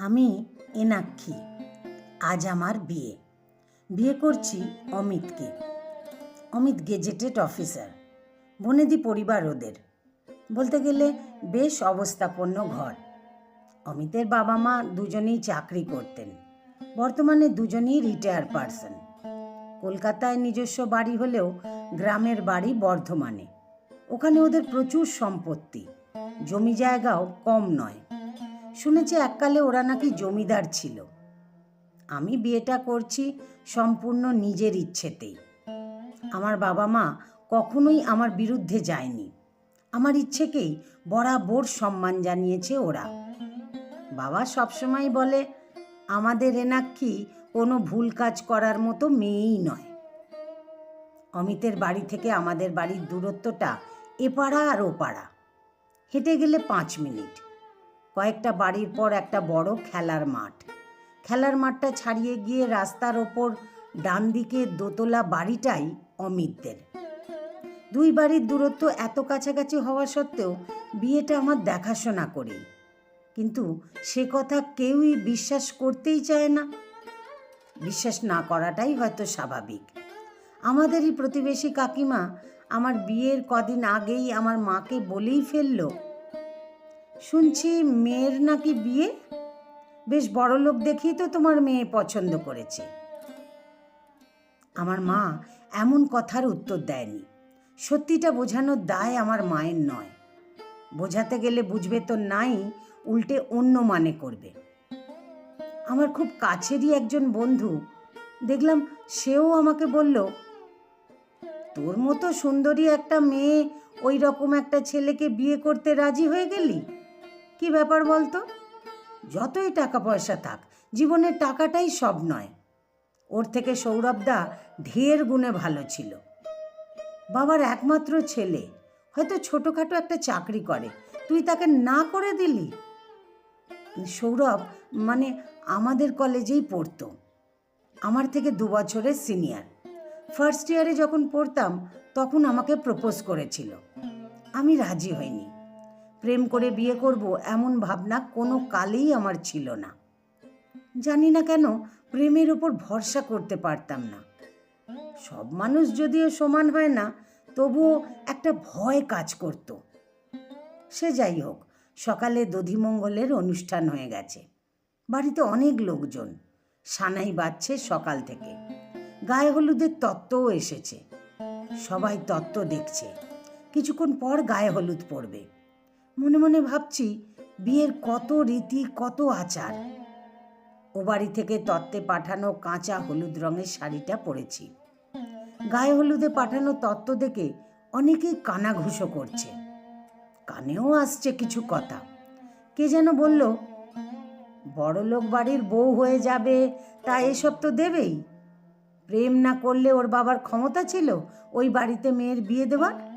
আমি এনাক্ষী, আজ আমার বিয়ে। বিয়ে করছি অমিতকে। অমিত গেজেটেড অফিসার, বনেদি পরিবার ওদের। বলতে গেলে বেশ অবস্থাপন্ন ঘর। অমিতের বাবা মা দুজনেই চাকরি করতেন। বর্তমানে দুজনেই রিটায়ার পারসন কলকাতায় নিজস্ব বাড়ি হলেও গ্রামের বাড়ি বর্ধমানে। ওখানে ওদের প্রচুর সম্পত্তি। জমি জায়গাও কম নয়। শুনেছি এককালে ওরা নাকি জমিদার ছিল। আমি বিয়েটা করছি সম্পূর্ণ নিজের ইচ্ছেতেই। আমার বাবা মা কখনোই আমার বিরুদ্ধে যায়নি। আমার ইচ্ছেকেই বরাবর সম্মান জানিয়েছে ওরা। বাবা সবসময় বলে, আমাদের এনাক্ষী কোনো ভুল কাজ করার মতো মেয়েই নয়। অমিতের বাড়ি থেকে আমাদের বাড়ির দূরত্বটা এপাড়া আর ওপাড়া। হেঁটে গেলে পাঁচ মিনিট। কয়েকটা বাড়ির পর একটা বড় খেলার মাঠ। খেলার মাঠটা ছাড়িয়ে গিয়ে রাস্তার ওপর ডান দিকে দোতলা বাড়িটাই অমিতদের। দুই বাড়ির দূরত্ব এত কাছাকাছি হওয়া সত্ত্বেও বিয়েটা আমার দেখাশোনা করি কিন্তু সে কথা কেউই বিশ্বাস করতেই চায় না। বিশ্বাস না করাটাই হয়তো স্বাভাবিক। আমাদেরই প্রতিবেশী কাকিমা আমার বিয়ের কদিন আগেই আমার মাকে বলেই ফেলল শুনছি মেয়ের নাকি বিয়ে? বেশ বড় লোক দেখেই তো তোমার মেয়ে পছন্দ করেছে। আমার মা এমন কথার উত্তর দেয়নি। সত্যিটা বোঝানোর দায় আমার মায়ের নয়। বোঝাতে গেলে বুঝবে তো নাই, উল্টে অন্য মানে করবে। আমার খুব কাছেরই একজন বন্ধু। দেখলাম সেও আমাকে বলল, তোর মতো সুন্দরী একটা মেয়ে ওই রকম একটা ছেলেকে বিয়ে করতে রাজি হয়ে গেলি? কি ব্যাপার বলতো? যতই টাকা পয়সা থাক, জীবনের টাকাটাই সব নয়। ওর থেকে সৌরভদা ঢের গুণে ভালো ছিল। বাবার একমাত্র ছেলে, হয়তো ছোটোখাটো একটা চাকরি করে। তুই তাকে না করে দিলি? সৌরভ মানে আমাদের কলেজেই পড়তো। আমার থেকে দু বছরের সিনিয়র। ফার্স্ট ইয়ারে যখন পড়তাম, তখন আমাকে প্রপোজ করেছিল। আমি রাজি হইনি। প্রেম করে বিয়ে করব, এমন ভাবনা কোনো কালেই আমার ছিল না। জানি না কেন, প্রেমের ওপর ভরসা করতে পারতাম না। সব মানুষ যদিও সমান হয় না, তবুও একটা ভয় কাজ করত। সে যাই হোক, সকালে দধিমঙ্গলের অনুষ্ঠান হয়ে গেছে। বাড়িতে অনেক লোকজন, সানাই বাজছে সকাল থেকে। গায়ে হলুদের তত্ত্বও এসেছে। সবাই তত্ত্ব দেখছে। কিছুক্ষণ পর গায়ে হলুদ পড়বে। মনে মনে ভাবছি, বিয়ের কত রীতি, কত আচার। ও বাড়ি থেকে তত্ত্বে পাঠানো কাঁচা হলুদ রঙের শাড়িটা পরেছি। গায়ে হলুদে পাঠানো তত্ত্ব দেখে অনেকেই কানাঘুষো করছে। কানেও আসছে কিছু কথা। কে যেন বলল, বড়লোক বাড়ির বউ হয়ে যাবে, তা এসব তো দেবেই। প্রেম না করলে ওর বাবার ক্ষমতা ছিল, ওই বাড়িতে মেয়ের বিয়ে দেওয়ার?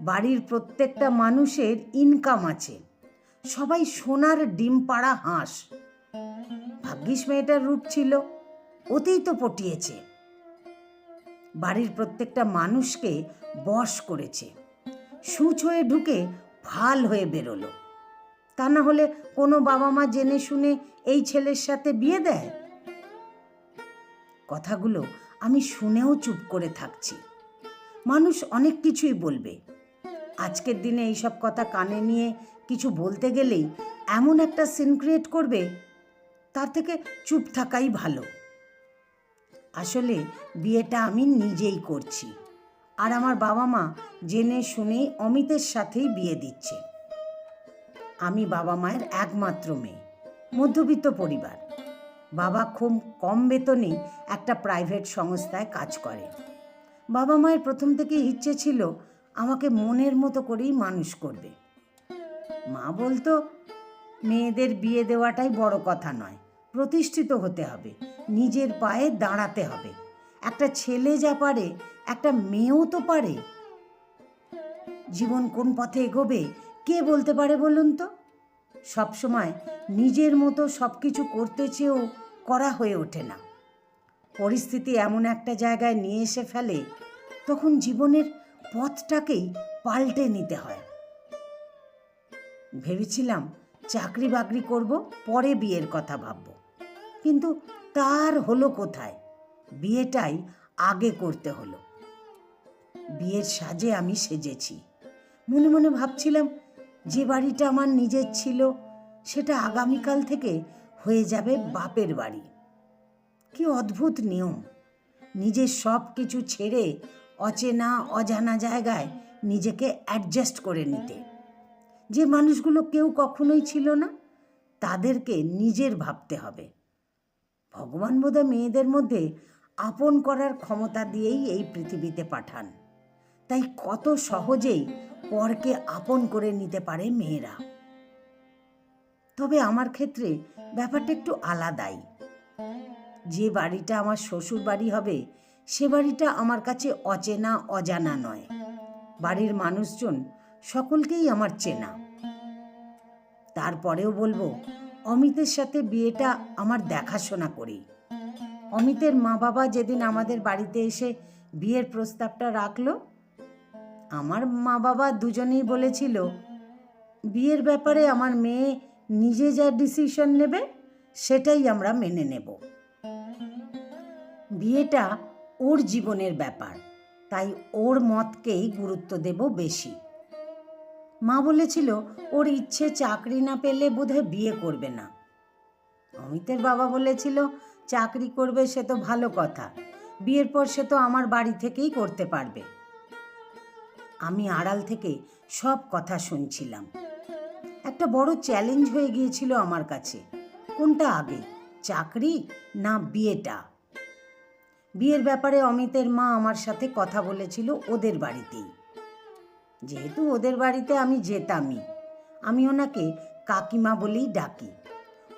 বাড়ির প্রত্যেকটা মানুষের ইনকাম আছে। সবাই সোনার ডিম পাড়া হাঁস। ভাগ্যিস মেয়েটার রূপ ছিল, ওতেই তো পটিয়েছে। বাড়ির প্রত্যেকটা মানুষকে বশ করেছে। সুচ হয়ে ঢুকে ভালো হয়ে বেরোলো। তা না হলে কোনো বাবা মা জেনে শুনে এই ছেলের সাথে বিয়ে দেয়? কথাগুলো আমি শুনেও চুপ করে থাকছি। মানুষ অনেক কিছুই বলবে। আজকের দিনে এইসব কথা কানে নিয়ে কিছু বলতে গেলেই এমন একটা সিন ক্রিয়েট করবে, তার থেকে চুপ থাকাই ভালো। আসলে বিয়েটা আমি নিজেই করছি আর আমার বাবা মা জেনে শুনেই অমিতের সাথেই বিয়ে দিচ্ছে। আমি বাবা মায়ের একমাত্র মেয়ে, মধ্যবিত্ত পরিবার। বাবা খুব কম বেতনে একটা প্রাইভেট সংস্থায় কাজ করে। বাবা মায়ের প্রথম থেকেই ইচ্ছে ছিল আমাকে মনের মতো করেই মানুষ করবে। মা বলতো, মেয়েদের বিয়ে দেওয়াটাই বড় কথা নয়, প্রতিষ্ঠিত হতে হবে, নিজের পায়ে দাঁড়াতে হবে। একটা ছেলে যা পারে, একটা মেয়েও তো পারে। জীবন কোন পথে এগোবে, কে বলতে পারে বলুন তো? সবসময় নিজের মতো সব কিছু করতে চেয়েও করা হয়ে ওঠে না। পরিস্থিতি এমন একটা জায়গায় নিয়ে এসে ফেলে, তখন জীবনের পথটাকেই পাল্টে নিতে হয়। ভেবেছিলাম চাকরি বাকরি করব, পরে বিয়ের কথা ভাবব। কিন্তু তার হলো কোথায়? বিয়েটাই আগে করতে হলো। বিয়ের সাজে আমি সেজেছি। মনে মনে ভাবছিলাম যে বাড়িটা আমার নিজের ছিল, সেটা আগামীকাল থেকে হয়ে যাবে বাপের বাড়ি। কি অদ্ভুত নিয়ম। নিজের সব কিছু ছেড়ে অচেনা, অজানা জায়গায় নিজেকে অ্যাডজাস্ট করে নিতে। যে মানুষগুলো কেউ কখনোই ছিল না, তাদেরকে নিজের ভাবতে হবে। ভগবান বোধহয় মেয়েদের মধ্যে আপন করার ক্ষমতা দিয়েই এই পৃথিবীতে পাঠান। তাই কত সহজেই পরকে আপন করে নিতে পারে মেয়েরা। তবে আমার ক্ষেত্রে ব্যাপারটা একটু আলাদাই। যে বাড়িটা আমার শ্বশুর বাড়ি হবে সে বাড়িটা আমার কাছে অচেনা, অজানা নয়। বাড়ির মানুষজন সকলকেই আমার চেনা। তারপরেও বলব, অমিতের সাথে বিয়েটা আমার দেখাশোনা করি। অমিতের মা বাবা যেদিন আমাদের বাড়িতে এসে বিয়ের প্রস্তাবটা রাখল, আমার মা বাবা দুজনেই বলেছিল, বিয়ের ব্যাপারে আমার মেয়ে নিজে যা ডিসিশন নেবে, সেটাই আমরা মেনে নেব। বিয়েটা ওর জীবনের ব্যাপার। তাই ওর মতকেই গুরুত্ব দেব বেশি। মা বলেছিল, ওর ইচ্ছে চাকরি না পেলে বোধহয় বিয়ে করবে না। অমিতের বাবা বলেছিল, চাকরি করবে সে তো ভালো কথা। বিয়ের পর সে তো আমার বাড়ি থেকেই করতে পারবে। আমি আড়াল থেকে সব কথা শুনছিলাম। একটা বড় চ্যালেঞ্জ হয়ে গিয়েছিল আমার কাছে। কোনটা আগে, চাকরি না বিয়েটা? বিয়ের ব্যাপারে অমিতের মা আমার সাথে কথা বলেছিল ওদের বাড়িতেই। যেহেতু ওদের বাড়িতে আমি যেতামই, আমি ওনাকে কাকিমা বলেই ডাকি।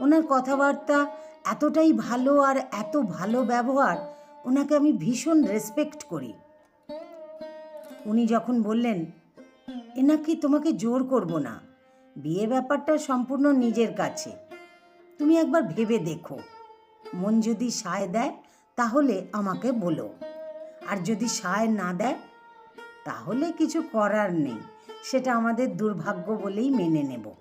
ওনার কথাবার্তা এতটাই ভালো আর এত ভালো ব্যবহার, ওনাকে আমি ভীষণ রেসপেক্ট করি। উনি যখন বললেন এনাকে তোমাকে জোর করব না, বিয়ে ব্যাপারটা সম্পূর্ণ নিজের কাছে। তুমি একবার ভেবে দেখো। মন যদি সায় দেয় তাহলে আমাকে বলো। আর যদি সায় না দেয়, তাহলে কিছু করার নেই। সেটা আমাদের দুর্ভাগ্য বলেই মেনে নেব।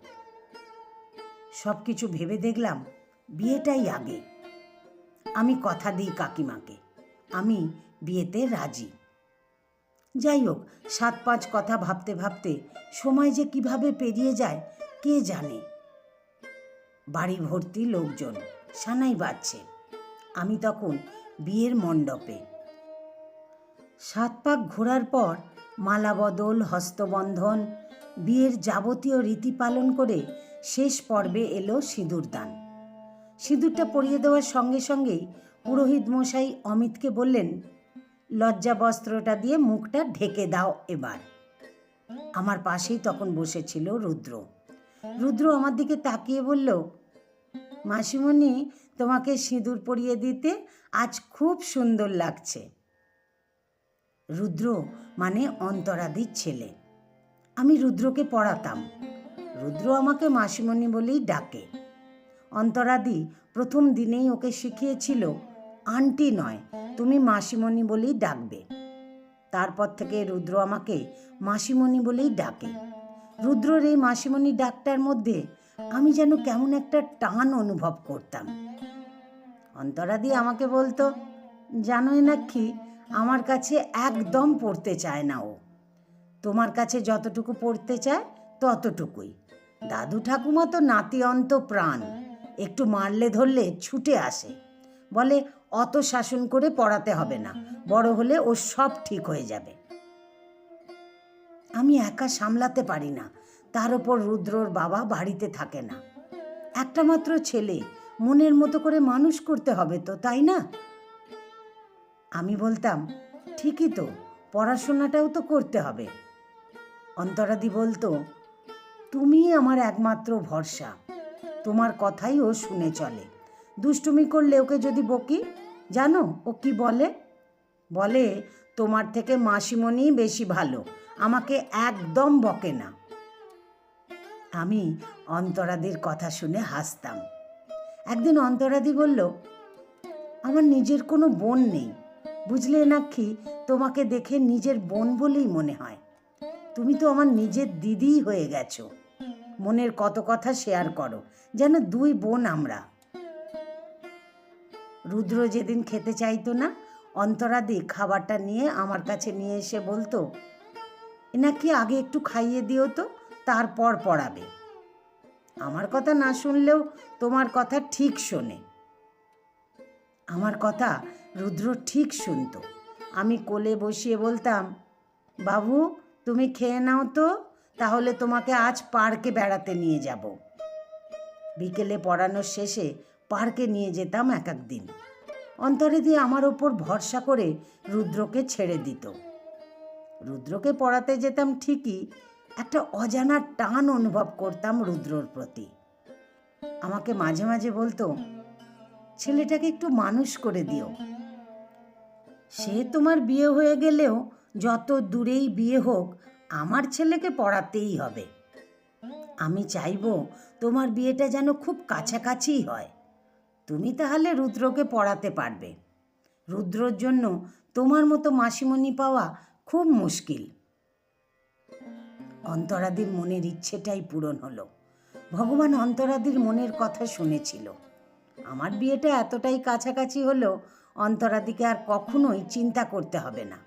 সব কিছু ভেবে দেখলাম, বিয়েটাই আগে। আমি কথা দিই কাকিমাকে। আমি বিয়েতে রাজি। যাই হোক সাত পাঁচ কথা ভাবতে ভাবতে সময় যে কীভাবে পেরিয়ে যায়, কে জানে? বাড়ি ভর্তি লোকজন, সানাই বাজছে। আমি তখন বিয়ের মণ্ডপে। সাত পাক ঘোরার পর মালা বদল হস্তবন্ধন, বিয়ের যাবতীয় রীতি পালন করে শেষ পর্বে এলো সিঁদুরদান সিঁদুরটা পরিয়ে দেওয়ার সঙ্গে সঙ্গেই পুরোহিত মশাই অমিতকে বললেন, লজ্জা বস্ত্রটা দিয়ে মুখটা ঢেকে দাও এবার। আমার পাশেই তখন বসেছিল রুদ্র। রুদ্র আমার দিকে তাকিয়ে বলল, মাসিমণি তোমাকে সিঁদুর পরিয়ে দিতে আজ খুব সুন্দর লাগছে। রুদ্র মানে অন্তরাদির ছেলে। আমি রুদ্রকে পড়াতাম। রুদ্র আমাকে মাসিমণি বলেই ডাকে। অন্তরাদি প্রথম দিনেই ওকে শিখিয়েছিল, আন্টি নয়, তুমি মাসিমণি বলেই ডাকবে। তারপর থেকে রুদ্র আমাকে মাসিমণি বলেই ডাকে। রুদ্রর এই মাসিমণি ডাকটার মধ্যে আমি যেন কেমন একটা টান অনুভব করতাম। অন্তরাদি আমাকে বলতো, জানোই না কি আমার কাছে একদম পড়তে চায় না ও। তোমার কাছে যতটুকু পড়তে চায়, ততটুকুই। দাদু ঠাকুমা তো নাতি অন্ত প্রাণ। একটু মারলে ধরলে ছুটে আসে। বলে, অত শাসন করে পড়াতে হবে না, বড় হলে ও সব ঠিক হয়ে যাবে। আমি একা সামলাতে পারি না তার ওপর রুদ্রর বাবা বাড়িতে থাকে না। একটা মাত্র ছেলে, মনের মতো করে মানুষ করতে হবে তো, তাই না? আমি বলতাম, ঠিকই তো, পড়াশোনাটাও তো করতে হবে। অন্তরাদি বলতো, তুমি আমার একমাত্র ভরসা, তোমার কথাই ও শুনে চলে। দুষ্টুমি করলে ওকে যদি বকি, জানো ও কি বলে? বলে, তোমার থেকে মাসিমণি বেশি ভালো, আমাকে একদম বকে না। আমি অন্তরাদির কথা শুনে হাসতাম। একদিন অন্তরাদি বলল, আমার নিজের কোনো বোন নেই। বুঝলে নাকি, তোমাকে দেখে নিজের বোন বলেই মনে হয়। তুমি তো আমার নিজের দিদিই হয়ে গেছো। মনের কত কথা শেয়ার করো, যেন দুই বোন আমরা। রুদ্র যেদিন খেতে চাইতো না, অন্তরাদি খাবারটা নিয়ে আমার কাছে নিয়ে এসে বলতো এনাকে আগে একটু খাইয়ে দিও তো। তারপর পড়াবে। আমার কথা না শুনলেও তোমার কথা ঠিক শোনে। আমার কথা রুদ্র ঠিক শুনতো। আমি কোলে বসিয়ে বলতাম, বাবু, তুমি খেয়ে নাও তো, তাহলে তোমাকে আজ পার্কে বেড়াতে নিয়ে যাব। বিকেলে পড়ানোর শেষে পার্কে নিয়ে যেতাম এক এক দিন। অন্তরে দিয়ে আমার ওপর ভরসা করে রুদ্রকে ছেড়ে দিত। রুদ্রকে পড়াতে যেতাম ঠিকই একটা অজানা টান অনুভব করতাম রুদ্রর প্রতি। আমাকে মাঝে মাঝে বলতো, ছেলেটাকে একটু মানুষ করে দিও। সে তোমার বিয়ে হয়ে গেলেও যত দূরেই বিয়ে হোক, আমার ছেলেকে পড়াতেই হবে। আমি চাইব তোমার বিয়েটা যেন খুব কাছাকাছিই হয়। তুমি তাহলে রুদ্রকে পড়াতে পারবে। রুদ্রর জন্য তোমার মতো মাসিমণি পাওয়া খুব মুশকিল। অন্তরাদির মনের ইচ্ছেটাই পূরণ হলো। ভগবান অন্তরাদির মনের কথা শুনেছিল। আমার বিয়েটা এতটাই কাছাকাছি হলো, অন্তরাদিকে আর কখনোই চিন্তা করতে হবে না।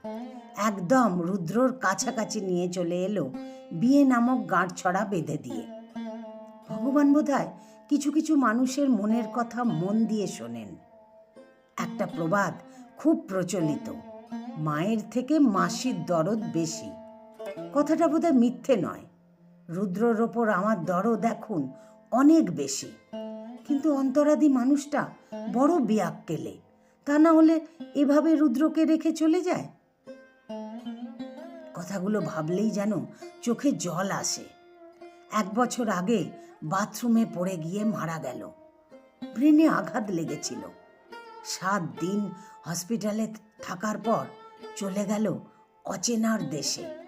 একদম রুদ্রর কাছাকাছি নিয়ে চলে এলো বিয়ে নামক গাঁট ছড়া বেঁধে দিয়ে। ভগবান বোধহয় কিছু কিছু মানুষের মনের কথা মন দিয়ে শোনেন। একটা প্রবাদ খুব প্রচলিত, মায়ের থেকে মাসির দরদ বেশি। কথাটা বোধহয় মিথ্যে নয়। রুদ্রর ওপর আমার দরদ এখন অনেক বেশি। কিন্তু অন্তরাদি মানুষটা বড় বিয়াক্কেলে। তা না হলে এভাবে রুদ্রকে রেখে চলে যায়? কথাগুলো ভাবলেই যেন চোখে জল আসে। এক বছর আগে বাথরুমে পড়ে গিয়ে মারা গেল। ব্রেনে আঘাত লেগেছিল। সাত দিন হসপিটালে থাকার পর চলে গেল অচেনার দেশে।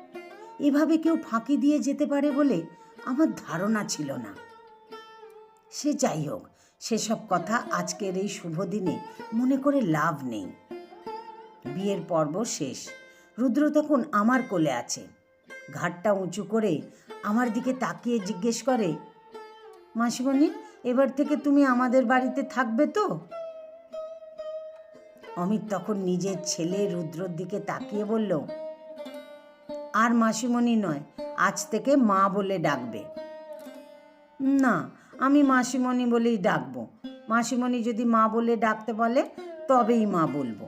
এভাবে কেউ ফাঁকি দিয়ে যেতে পারে বলে আমার ধারণা ছিল না। সে যাই হোক, সেসব কথা আজকের এই শুভ দিনে মনে করে লাভ নেই। বিয়ের পর্ব শেষ। রুদ্র তখন আমার কোলে আছে। ঘাটটা উঁচু করে আমার দিকে তাকিয়ে জিজ্ঞেস করে, মাসিমণি, এবার থেকে তুমি আমাদের বাড়িতে থাকবে তো? অমিত তখন নিজের ছেলে রুদ্রর দিকে তাকিয়ে বলল আর মাসিমণি নয়, আজ থেকে মা বলে ডাকবে। না, আমি মাসিমণি বলেই ডাকবো। মাসিমণি যদি মা বলে ডাকতে বলে, তবেই মা বলব।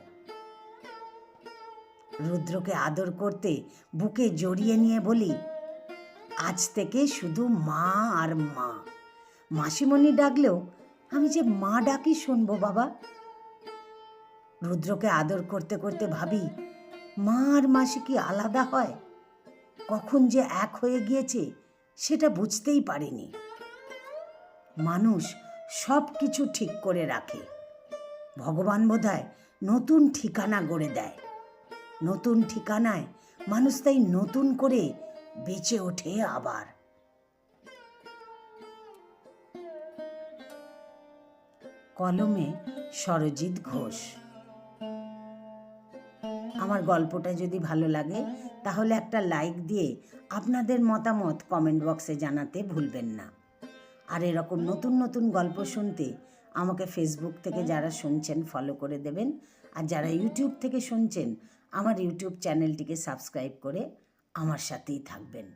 রুদ্রকে আদর করতে বুকে জড়িয়ে নিয়ে বলি, আজ থেকে শুধু মা আর মা। মাসিমণি ডাকলেও, আমি যে মা ডাকি শুনব বাবা। রুদ্রকে আদর করতে করতে ভাবি, মা আর মাসি কি আলাদা হয়? কখন যে এক হয়ে গিয়েছে, সেটা বুঝতেই পারিনি। মানুষ সব কিছু ঠিক করে রাখে। ভগবান বোধহয় নতুন ঠিকানা গড়ে দেয়। নতুন ঠিকানায় মানুষ তাই নতুন করে বেঁচে ওঠে আবার। কলমে সরজিৎ ঘোষ আমার গল্পটা যদি ভালো লাগে, তাহলে একটা লাইক দিয়ে আপনাদের মতামত কমেন্ট বক্সে জানাতে ভুলবেন না। আর এরকম নতুন নতুন গল্প শুনতে আমাকে ফেসবুক থেকে যারা শুনছেন ফলো করে দেবেন। আর যারা ইউটিউব থেকে শুনছেন, আমার ইউটিউব চ্যানেলটিকে সাবস্ক্রাইব করে আমার সাথেই থাকবেন।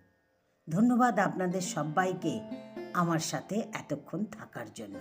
ধন্যবাদ আপনাদের সবাইকে আমার সাথে এতক্ষণ থাকার জন্য।